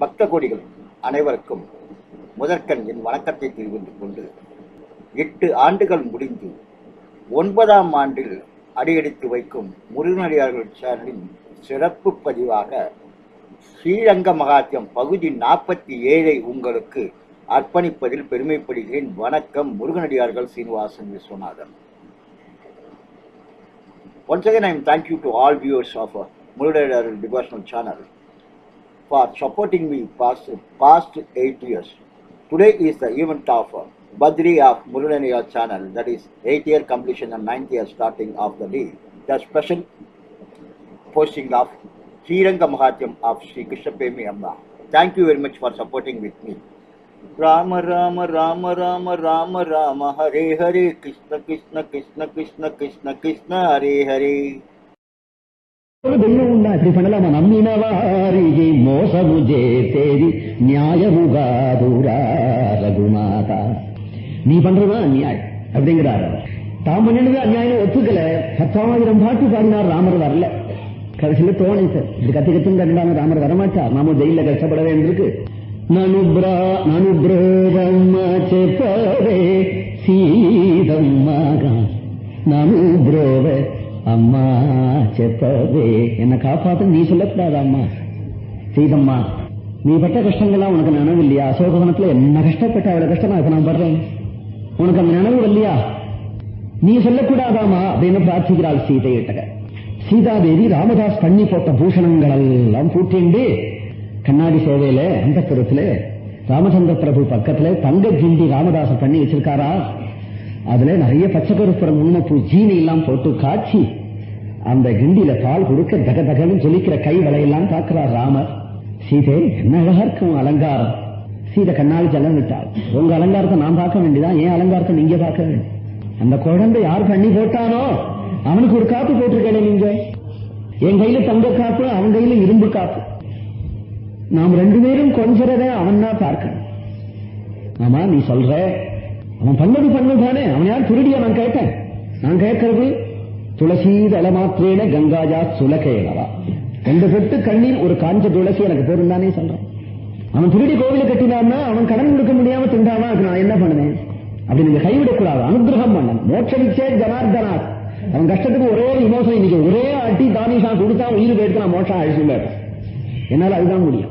பக்த கோடிகள் அனைவருக்கும் முதற்கண் என் வணக்கத்தை தெரிவித்துக் கொண்டு எட்டு ஆண்டுகள் முடிந்து ஒன்பதாம் ஆண்டில் அடியெடுத்து வைக்கும் முருகனடியார்கள் சேனலின் சிறப்பு பதிவாக ஸ்ரீரங்க மகாத்தியம் பகுதி நாற்பத்தி ஏழை உங்களுக்கு அர்ப்பணிப்பதில் பெருமைப்படுகிறேன். வணக்கம் முருகனடியார்கள் Srinivasan Viswanathan. Once again, I am thank you to all viewers of uh, Murugadar devotional channel. For supporting me past past eight years. Today is the event of uh, Badri of Murugadar channel, that is eight year completion and ninth year starting of the day. The special posting of Sriranga Mahatyam of Sri Krishna Premi Amma. Thank you very much for supporting with me. Ram Ram Ram Ram Ram Hare Hare Krishna Krishna Krishna Krishna Krishna Krishna Hare Hare ஒரு దెయ్యం ఉన్నా ఇప్పుడు పనలమ నమ్మిన వారికి మోసము చేసేది న్యాయము కాదురా రఘుమాత நீ பண்றதுதான் அநியாயம் அப்படிங்கிறாரு தாம் பண்ணினது அநியாயம் ஒத்துக்கல பத்தாயிரம் பாட்டு பாடினார் ராமர் வரல கடைசியில தோணிச்சு இது கத்து கத்துன்னு கண்டாங்க ராமர் வரமாட்டார் நாம ஜெயில கஷ்டப்பட வேண்டியிருக்கு ననుబ్రా ననుబ్రోవమ్మ చెప్పవే సీదమ్మగా ననుబ్రోవ அம்மா செத்ததே. என்ன காப்பாத்து நீ சொல்லக்கூடாது அம்மா. சீதம்மா நீ பட்ட கஷ்டங்கள்லாம் உனக்கு நினைவு இல்லையா? அசோகவனத்துல என்ன கஷ்டப்பட்ட அவ்வளவு கஷ்டமா இப்ப நான் படுறேன்? உனக்கு அந்த நினைவு இல்லையா நீ சொல்லக்கூடாதாமா அப்படின்னு பிரார்த்திக்கிறாள் சீதையிட்ட சீதாதேவி ராமதாஸ் பண்ணி போட்ட பூஷணங்கள் எல்லாம் பூட்டிண்டு கண்ணாடி சேவையில அந்த புறத்துல ராமச்சந்திர பிரபு பக்கத்துல தங்க கிண்டி ராமதாச பண்ணி வச்சிருக்காரா? அதுல நிறைய பச்சை கருப்புறம் முன்னப்பூ ஜீனி எல்லாம் போட்டு காய்ச்சி அந்த கிண்டியில பால் கொடுக்க தக தகன்னு சொல்லிக்கிற கை வலையெல்லாம் பார்க்கிறார் ராமர். சீதை என்ன அழகா இருக்கும் அலங்காரம். சீதை கண்ணாடி ஜலம் விட்டாள். உங்க அலங்காரத்தை நான் பார்க்க வேண்டியதான் ஏன் அலங்காரத்தை நீங்க பார்க்க வேண்டும் அந்த குழந்தை யார் பண்ணி போட்டானோ? அவனுக்கு ஒரு காப்பு போட்டிருக்கேன் நீங்க. என் கையில தங்க காப்பு அவன் கையில இரும்பு காப்பு. நாம் ரெண்டு பேரும் கொஞ்சறத அவன் தான் பார்க்கணும். ஆமா நீ சொல்ற அவன் பண்ணது பண்ணதானே அவன் யார் திருடியா? நான் கேட்டேன். நான் கேட்கறது துளசி தளமாத்திரேன கங்காஜா சுலகேனவா. ரெண்டு சொட்டு கண்ணீர் ஒரு காஞ்ச துளசி எனக்கு போரும் தானே சொல்றான். அவன் திருடி கோவில கட்டினான்னா அவன் கடன் கொடுக்க முடியாம திண்டாமா அதுக்கு நான் என்ன பண்ணுவேன்? அப்படி நீங்க கைவிடக்கூடாது. அனுகிரகம் பண்ணணும். மோட்சமிச்சே ஜனார்தனார் அவன் கஷ்டத்துக்கு ஒரே ஒரு விமோசனம் இன்னைக்கு. ஒரே அட்டி தானிஷா கொடுத்தா உயிர் போயிட்டு நான் மோட்சம் அழிச்சு என்னால அதுதான் முடியும்.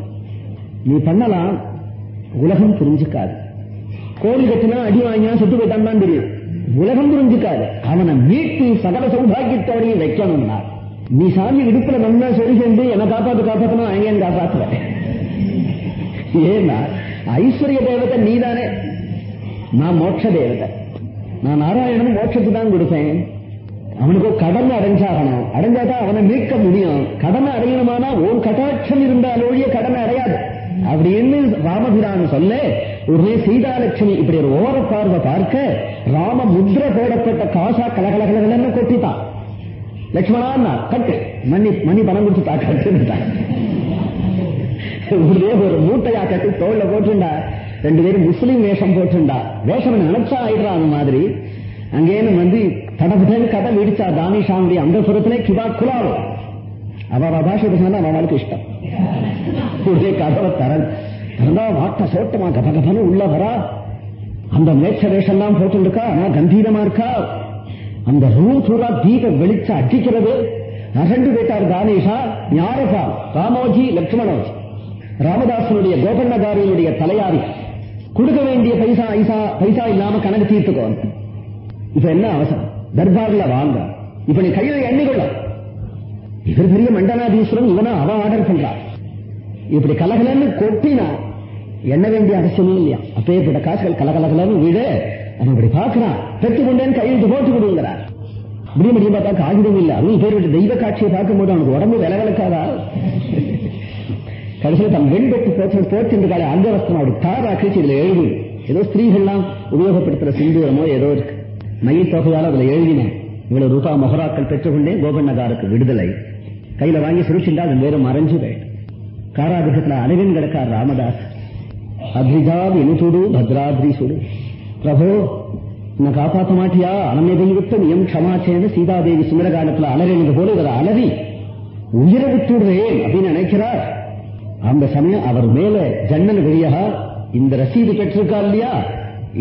நீ பண்ணலாம். உலகம் புரிஞ்சுக்காது. கோவில் கட்டினா அடி வாங்கினா செத்து போயிட்டான் தான் தெரியும். உலகம் புரிஞ்சுக்காது. அவனை மீட்டு சகல சௌபாகியத்தோடையும் வைக்கணும்னா நீ சாமி இடுப்புல நல்லா சரி சென்று என்ன காப்பாத்து காப்பாத்தணும் அங்கே காப்பாத்துவ ஏன்னா ஐஸ்வர்ய தேவதை நீதானே. நான் மோட்ச தேவதை. நான் நாராயணன் மோட்சத்து தான் கொடுப்பேன். அவனுக்கு கடன் அடைஞ்சாகணும். அடைஞ்சாதான் அவனை மீட்க முடியும். கடனை அடையணுமானா ஓன் கட்டாட்சம் இருந்தால் ஒழிய கடனை அடையாது. அப்படின்னு ராமபிரான் சொல்ல உடனே சீதாலட்சுமி இப்படி ஒரு ஓர பார்வை பார்க்க ராம முத்ர போடப்பட்ட காசா கலகலகலகலன்னு கொட்டிட்டான் லட்சுமணா கட்டு. மணி மணி பணம் கொடுத்து தா கட்டுட்டான் ஒரே ஒரு மூட்டையா கட்டி தோல்ல போட்டுண்டா. ரெண்டு பேரும் முஸ்லீம் வேஷம் போட்டுண்டா. வேஷம் நினைச்சா ஆயிடுறா அந்த மாதிரி. அங்கேன்னு வந்து தடபுடன் கதை விடிச்சா தானிஷாவுடைய அந்த சுரத்திலே கிபா குலாவும் அவ பாஷை பேசினா அவளுக்கு இஷ்டம். உடனே கதவை தரன் இருந்தா வாட்ட சோட்டமா கத உள்ள வரா? அந்த மேட்ச வேஷம்லாம் போட்டு இருக்கா ஆனா கம்பீரமா இருக்கா? அந்த ரூம் பூரா தீப வெளிச்ச அடிக்கிறது. அரண்டு போயிட்டார் தானேஷா ஞாரசா ராமோஜி லட்சுமணோஜி. ராமதாசனுடைய கோபண்ணகாரியினுடைய தலையாரி. கொடுக்க வேண்டிய பைசா ஐசா பைசா இல்லாம கணக்கு தீர்த்துக்கோ. இப்ப என்ன அவசரம்? தர்பார்ல வாங்க இப்ப நீ கையில எண்ணிக்கொள்ள. இவர் பெரிய மண்டலாதீஸ்வரன் இவனா அவன் ஆர்டர் பண்றான் இப்படி கலகலன்னு கொட்டினா எண்ண வேண்டிய அவசியமே இல்லையா? அப்பேற்பட்ட காசுகள் கலகலகலன்னு விட அவன் இப்படி பார்க்கிறான். பெற்று கொண்டேன்னு கையெழுத்து போட்டு கொடுங்கிறார். இப்படி முடியும் பார்த்தா காகிதம் இல்லை. அவன் பேர் தெய்வ காட்சியை பார்க்கும்போது அவனுக்கு உடம்பு விலகலக்காதா கடைசியில் தன் வெண்பெட்டு போச்சு போட்டு காலை அங்கவஸ்தம் அப்படி தாராக்கிச்சு இதுல எழுது. ஏதோ ஸ்திரீகள்லாம் உபயோகப்படுத்துற சிந்துரமோ ஏதோ இருக்கு. மயில் தொகையால் அதுல எழுதினேன் இவ்வளவு ரூபா மொஹராக்கள் பெற்றுக்கொண்டே கோபண்ணகாருக்கு விடுதலை. கையில வாங்கி சுருச்சிருந்தா அது வேறு மறைஞ்சு போயிட்டு காராகிரகத்துல அலைவன் கிடக்கார் ராமதாஸ். அத்ரிஜா வினுதுடு பத்ராத்ரீசுடு பிரபோ என்ன காப்பாற்ற மாட்டியா அனமே தெய்வத்த நியம் க்ஷமாச்சேன்னு சீதாதேவி சுந்தர காலத்துல அலறினது போல இவர் அலறி உயிரை விட்டுடுறேன் அப்படின்னு நினைக்கிறார் அந்த சமயம் அவர் மேல ஜன்னல் வழியாக இந்த ரசீது பெற்றிருக்கா இல்லையா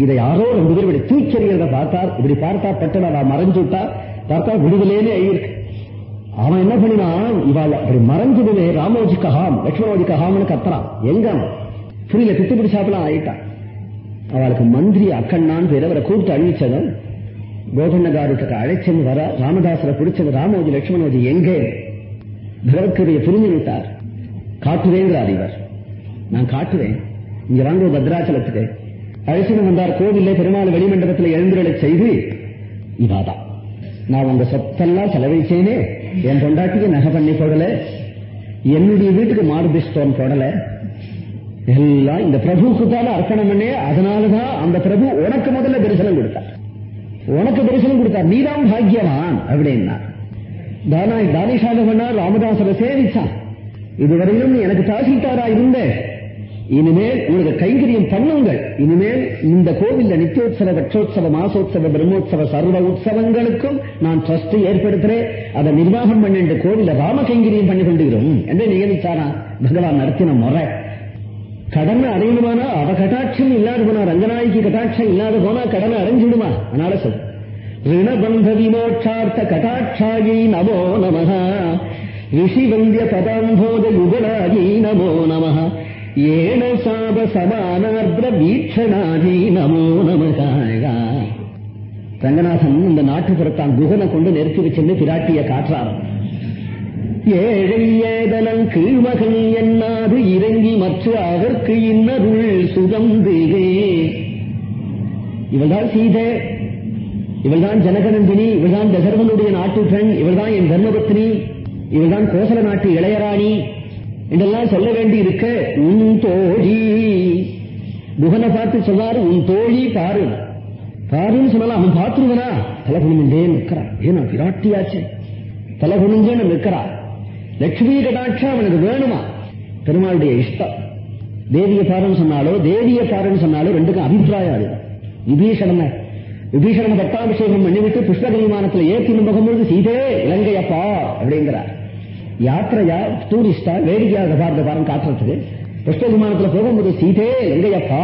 இதை யாரோ ரெண்டு பேர் இப்படி தூக்கறிகிறத பார்த்தார். இப்படி பார்த்தா பட்டன அவ மறைஞ்சு விட்டா பார்த்தா விடுதலேன்னு ஆயிருக்கு. அவன் என்ன பண்ணினான்? இவாள் அப்படி மறைஞ்சதுமே ராமோஜி கஹாம் லட்சுமணோஜி கஹாம்னு கத்துறான். எங்க அவன் புரியல பித்து பிடிச்சாப்புல ஆயிட்டான் அவளுக்கு மந்திரி அக்கண்ணான்னு பேர். அவரை கூப்பிட்டு அழிச்சதும் கோகண்ணகாரத்துக்கு அழைச்சன் வர ராமதாசரை பிடிச்சது ராமோஜி லட்சுமணோஜி எங்கே? பகவத்கதையை புரிஞ்சு விட்டார் காட்டுவேங்கிறார் இவர். நான் காட்டுவேன். இங்க வாங்க பத்ராச்சலத்துக்கு. அழைச்சின்னு வந்தார் கோவில்ல பெருமாள் வெளிமண்டபத்தில் எழுந்துரலை செய்து இவாதான் நான் உங்க சொத்தெல்லாம் செலவழிச்சேனே. என் பொண்டாட்டிக்கு நகை பண்ணி போடல. என்னுடைய வீட்டுக்கு மாருதி ஸ்டோன் போடல. எல்லாம் இந்த பிரபுவுக்கு தான் அர்ப்பணம் பண்ணே அதனாலதான் அந்த பிரபு உனக்கு முதல்ல தரிசனம் கொடுத்தார். உனக்கு தரிசனம் கொடுத்தார். நீதான் பாக்கியவான் அப்படின்னா. தானாய் தானிஷாக பண்ணா ராமதாசரை சேவிச்சான். இதுவரையிலும் நீ எனக்கு தாசில்தாரா இருந்த? இனிமேல் உனக்கு கைங்கரியம் பண்ணுங்கள். இனிமேல் இந்த கோவில்ல நித்தியோத்சவ கட்சோத்சவ மாசோத்சவ பிரம்மோத்சவ சர்வ உற்சவங்களுக்கும் நான் ட்ரஸ்ட் ஏற்படுத்துறேன். அதை நிர்வாகம் பண்ணிட்டு கோவில்ல ராம கைங்கரியம் பண்ணி கொண்டுகிறோம் என்று நியமித்தாரா பகவான் நடத்தின முறை. கடனை அடையணுமானா? அவ கட்டாட்சம் இல்லாத போனா ரங்கநாயகி கட்டாட்சம் இல்லாத போனா கடனை அடைஞ்சிடுமா? அதனால சொல். ரிணபந்த விமோட்சார்த்த கட்டாட்சாயி நமோ நம ரிஷிவந்திய பதாம்போத யுகலாயி நமோ நம ஏன சாப சமானார்திர வீட்சணாதி நமோ நமகாயா ரங்கநாதன் இந்த நாட்டுப்புறத்தான் குகனை கொண்டு நெருக்கி வச்சிருந்து பிராட்டிய காற்றாரம். ஏழை ஏதலன் கீழ்மகன் என்னாது மற்ற அதற்கு இன்னருள் சுதந்திரே இவள்தான் சீதை இவள்தான் ஜனகநந்தினி இவள்தான் தசரவனுடைய நாட்டு பெண் இவள்தான் என் தர்மபத்னி இவள்தான் கோசல நாட்டு இளையராணி. என்றெல்லாம் சொல்ல வேண்டி இருக்க உன் தோழி. குகனை பார்த்து சொன்னாரு உன் தோழி பாரு. பாருன்னு சொல்லலாம் அவன் பார்த்துருவனா? தலை குனிஞ்சே நிற்கிறான். ஏன்னா விராட்டியாச்சு. தலை குனிஞ்சேன்னு நிற்கிறான். லட்சுமி கடாட்சம் அவனுக்கு வேணுமா? பெருமாளுடைய இஷ்டம். தேவிய பாருன்னு சொன்னாலோ தேவிய பாருன்னு சொன்னாலோ ரெண்டுக்கும் அபிப்பிராயம் அது. விபீஷணனை. விபீஷணனை பட்டாபிஷேகம் பண்ணிவிட்டு புஷ்பக விமானத்துல ஏற்றி போகும்போது சீதே இலங்கையப்பா அப்படிங்கிறார். யாத்திரையா டூரிஸ்டா வேடிக்கையாக பார்த்த பாருங்க காட்டுறதுக்கு புஷ்ப விமானத்துல போகும்போது சீதே லங்கைய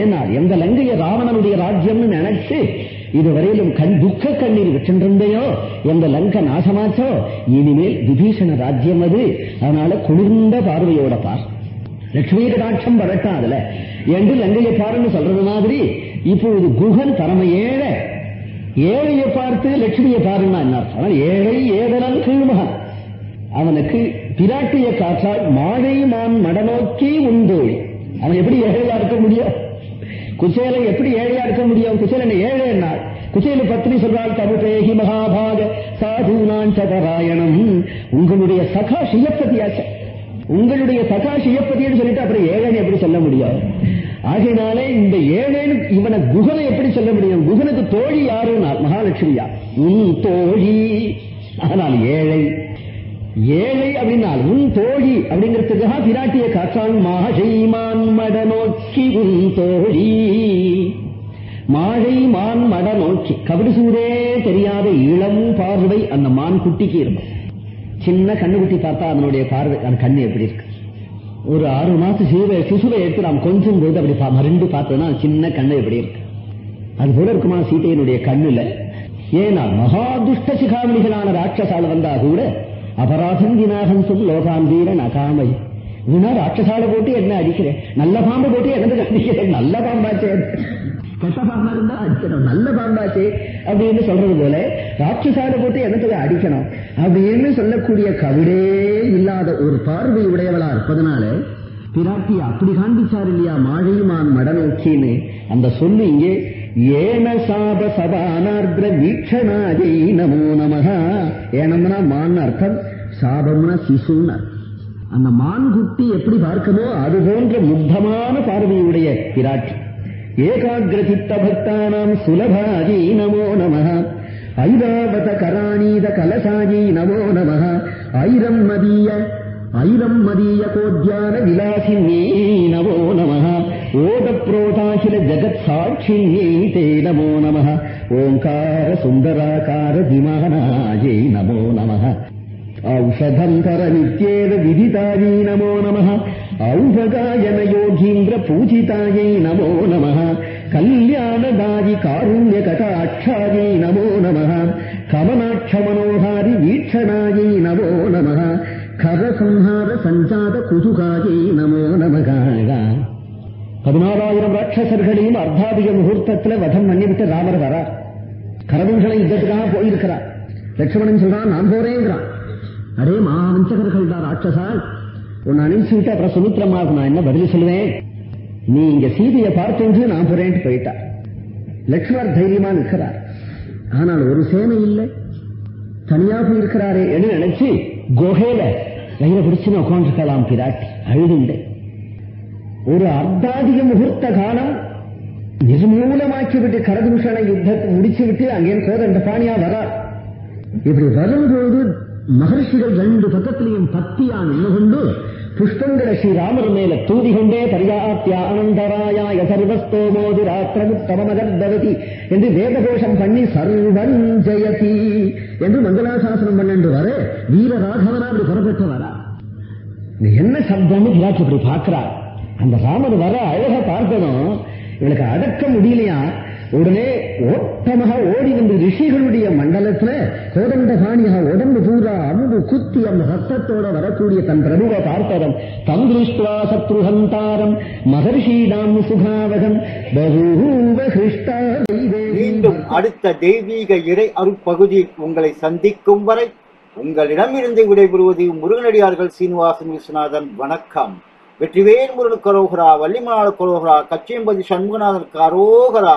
ஏன்னா எந்த லங்கைய ராவணனுடைய ராஜ்யம்னு நினைச்சு இதுவரையிலும் கண் துக்க கண்ணீர் விட்டுருந்தையோ எந்த லங்க நாசமாச்சோ இனிமேல் விபீஷண ராஜ்யம் அது. அதனால குளிர்ந்த பார்வையோட பார். லட்சுமி கடாட்சம் வரட்டும் என்று லங்கையை பாருன்னு சொல்றது மாதிரி இப்பொழுது குகன் பரம ஏழை. ஏழையை பார்த்து லட்சுமியை பாருன்னா என்ன அர்த்தம்? ஏழை ஏதனால் கீழ்மகன். அவனுக்கு பிராட்டிய காற்றால் மாழை மான் மடநோக்கி உண்டோழி. அவன் எப்படி ஏழையா இருக்க முடியும்? குச்சேலை எப்படி ஏழையா இருக்க முடியும்? குசேலனை ஏழை என்னார் குசேலு பத்னி சொல்றாள் தமுதேகி மகாபாக சாதுனான் சதராயணம் உங்களுடைய சகா சியப்பதியாச்ச உங்களுடைய சகா சியப்பதின்னு சொல்லிட்டு அப்புறம் ஏழைன்னு எப்படி சொல்ல முடியும் ஆகையினாலே இந்த ஏழேன்னு இவனை குகனை எப்படி சொல்ல முடியும்? குகனுக்கு தோழி யாருன்னா? மகாலட்சுமியா உன் தோழி. ஆனால் ஏழை. ஏழை அப்படின்னால் உன் தோழி அப்படிங்கிறதுக்காக பிராட்டிய காற்றான் மாஷைமான் மட நோக்கி உன் தோழி. மாழை மான் மட நோக்கி. கபடிசூரே தெரியாத இளம் பார்வை அந்த மான் குட்டிக்கு இருக்கும். சின்ன கண்ணுக்குட்டி பார்த்தா அதனுடைய பார்வை அந்த கண்ணு எப்படி இருக்கு? ஒரு ஆறு மாசம் சிசுவை சிசுவை எடுத்து நாம் கொஞ்சம் போது அப்படி பா- மறுண்டு பார்த்தோம்னா சின்ன கண்ணு எப்படி இருக்கு. அது போல இருக்குமா சீதையினுடைய கண்ணுல? ஏன்னா மகாதுஷ்ட சிகாமணிகளான ராட்சசால் வந்தா கூட அபராதம் வினாகம் சொல் லோகாந்தீரன் அகாமை வினா ராட்சசால போட்டு என்ன அடிக்கிறேன் நல்ல பாம்பு போட்டு என்ன அடிக்கிறேன் நல்ல பாம்பாச்சே. கெட்ட பாம்பா இருந்தா அடிக்கணும். நல்ல பாம்பாச்சே அப்படின்னு சொல்றது போல ராட்சசால போட்டு எனக்கு அடிக்கணும்? அப்படின்னு சொல்லக்கூடிய கவிடே இல்லாத ஒரு பார்வை உடையவளா இருப்பதனால பிராட்டி அப்படி காண்பிச்சார் இல்லையா? மாழையுமான் மடநோக்கின்னு அந்த சொல்லு இங்கே ஏன சாப சபானார்திர வீக்ஷணாஜை நமோ நமகா ஏனம்னா மான் அர்த்தம் சாபம்னா சிசுன்னு அந்த மான் குட்டி எப்படி பார்க்கமோ அது போன்ற முக்தமான பார்வையுடைய பிராட்டி. एकाग्रचित्तभक्तानाम् सुलभाजी नमो। सुलभायैराय कोद्यानविलासिन्यै नमो नमः। ऐरम् मदीय ऐरम् ओदप्रोताखिरजगत्साक्षिण्यैते नमो नमः। ओङ्कार सुन्दराकार विमानायै नमो। नमः औषधन्तरवित्येव विदितायै नमो नमः। नमः ஔபகாயன யோகீந்திர பூஜிதாயை நமோ நம கல்யாணதாயி காருண்ய கடாட்சாயை நமோ நம கமனாட்ச மனோகாரி வீட்சணாயை நமோ நம கரசம்ஹார சஞ்சாத குதுகாயை நமோ நமக பதினாறாயிரம் ராட்சசர்களையும் அர்த்தாதிக முகூர்த்தத்துல வதம் பண்ணிவிட்டு ராமர் வரார் கரதூஷண யுத்தத்துக்காக போயிருக்கிறார் லட்சுமணன் சொல்றான் நான் போறேங்கிறான் அடே மாவஞ்சகர்கள் தான் ராட்சசால் உன்னை அனுப்பிச்சு அப்புறம் சுமித்திரமாவுக்கு நான் என்ன பதில் சொல்லுவேன்? நீ இங்க சீதையை பார்த்து நான் போறேன்ட்டு போயிட்டா. லட்சுமர் தைரியமா நிற்கிறார். ஆனால் ஒரு சேனை இல்லை. தனியாக இருக்கிறாரே என்று நினைச்சு குகையில வயிற பிடிச்சுன்னு உட்காந்துருக்கலாம் பிராட்டி. அழுதுண்டு. ஒரு அர்த்தாதிக முகூர்த்த காலம் நிர்மூலமாக்கி விட்டு கரதூஷண யுத்தத்தை முடிச்சு விட்டு அங்கே கோதண்ட பாணியா வரார். இப்படி வரும்போது மகர்ஷிகள் ரெண்டு பக்கத்திலையும் பத்தியா நின்று கொண்டு புஷ்பங்களை ஸ்ரீராமர் மேல தூதி கொண்டே பரியாத்திய அனந்தராயாய சர்வஸ்தோமோதி ராத்திரமுத்தமகர்பவதி என்று வேதகோஷம் பண்ணி சர்வன் ஜெயதி என்று மங்களாசாசனம் பண்ணண்டு வர வீரராகவனா அப்படி புறப்பட்டு வரா என்ன சப்தம்னு பிராட்டி அப்படி பார்க்கிறார் அந்த ராமர் வர அழக பார்க்கணும் இவளுக்கு அடக்க முடியலையா உடனே ஓட்டமாக ஓடி வந்து ரிஷிகளுடைய மண்டலத்துல கோதண்ட காணியாக உடம்பு பூரா அம்பு குத்தி அந்த சத்தத்தோட வரக்கூடிய தன் பிரபுவை பார்த்ததும் தம் திருஷ்டுவா சத்ருஹந்தாரம் மகர்ஷீடாம் சுகாவகம் மீண்டும் அடுத்த தெய்வீக இறை அருட்பகுதி உங்களை சந்திக்கும் வரை உங்களிடமிருந்து விடைபெறுவது முருகனடியார்கள் சீனிவாசன் விஸ்வநாதன். வணக்கம். வெற்றிவேல் முருகன் கரோகரா வள்ளிமலாள கரோகரா கச்சியம்பதி சண்முகநாதன் கரோகரா.